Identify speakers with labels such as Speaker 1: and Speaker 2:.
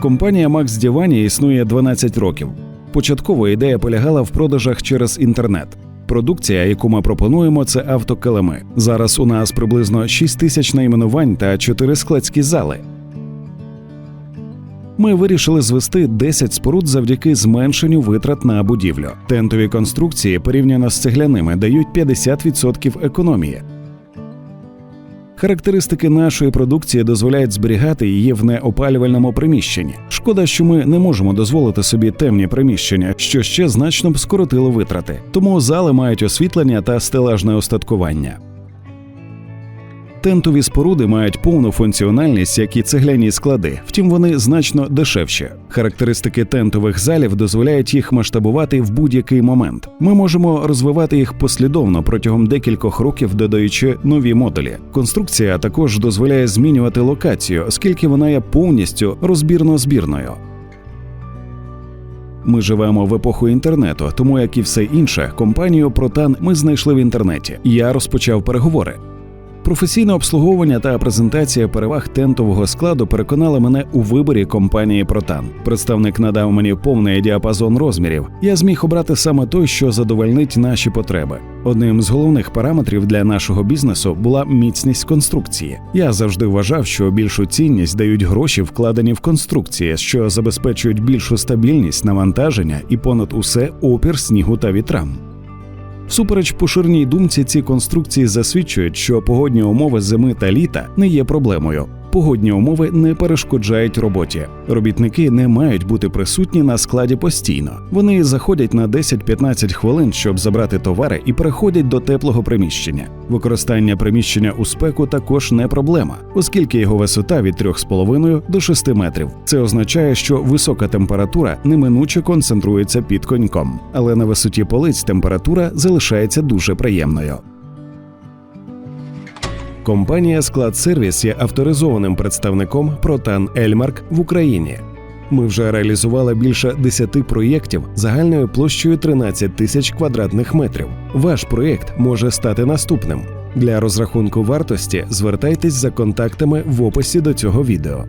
Speaker 1: Компанія Max Divani існує 12 років. Початково ідея полягала в продажах через інтернет. Продукція, яку ми пропонуємо, це автокилими. Зараз у нас приблизно 6 тисяч найменувань та 4 складські зали. Ми вирішили звести 10 споруд завдяки зменшенню витрат на будівлю. Тентові конструкції порівняно з цегляними дають 50% економії. Характеристики нашої продукції дозволяють зберігати її в неопалювальному приміщенні. Шкода, що ми не можемо дозволити собі темні приміщення, що ще значно б скоротило витрати. Тому зали мають освітлення та стелажне остаткування. Тентові споруди мають повну функціональність, як і цегляні склади, втім вони значно дешевші. Характеристики тентових залів дозволяють їх масштабувати в будь-який момент. Ми можемо розвивати їх послідовно протягом декількох років, додаючи нові модулі. Конструкція також дозволяє змінювати локацію, оскільки вона є повністю розбірно-збірною. Ми живемо в епоху інтернету, тому як і все інше, компанію Протан ми знайшли в інтернеті. Я розпочав переговори. Професійне обслуговування та презентація переваг тентового складу переконали мене у виборі компанії Протан. Представник надав мені повний діапазон розмірів. Я зміг обрати саме той, що задовольнить наші потреби. Одним з головних параметрів для нашого бізнесу була міцність конструкції. Я завжди вважав, що більшу цінність дають гроші, вкладені в конструкції, що забезпечують більшу стабільність, навантаження і понад усе опір снігу та вітрам. Всупереч поширній думці, ці конструкції засвідчують, що погодні умови зими та літа не є проблемою. Погодні умови не перешкоджають роботі. Робітники не мають бути присутні на складі постійно. Вони заходять на 10-15 хвилин, щоб забрати товари, і переходять до теплого приміщення. Використання приміщення у спеку також не проблема, оскільки його висота від 3,5 до 6 метрів. Це означає, що висока температура неминуче концентрується під коньком, але на висоті полиць температура залишається дуже приємною. Компанія Склад Сервіс є авторизованим представником Протан Ельмарк в Україні. Ми вже реалізували більше 10 проєктів загальною площею 13 тисяч квадратних метрів. Ваш проєкт може стати наступним. Для розрахунку вартості звертайтесь за контактами в описі до цього відео.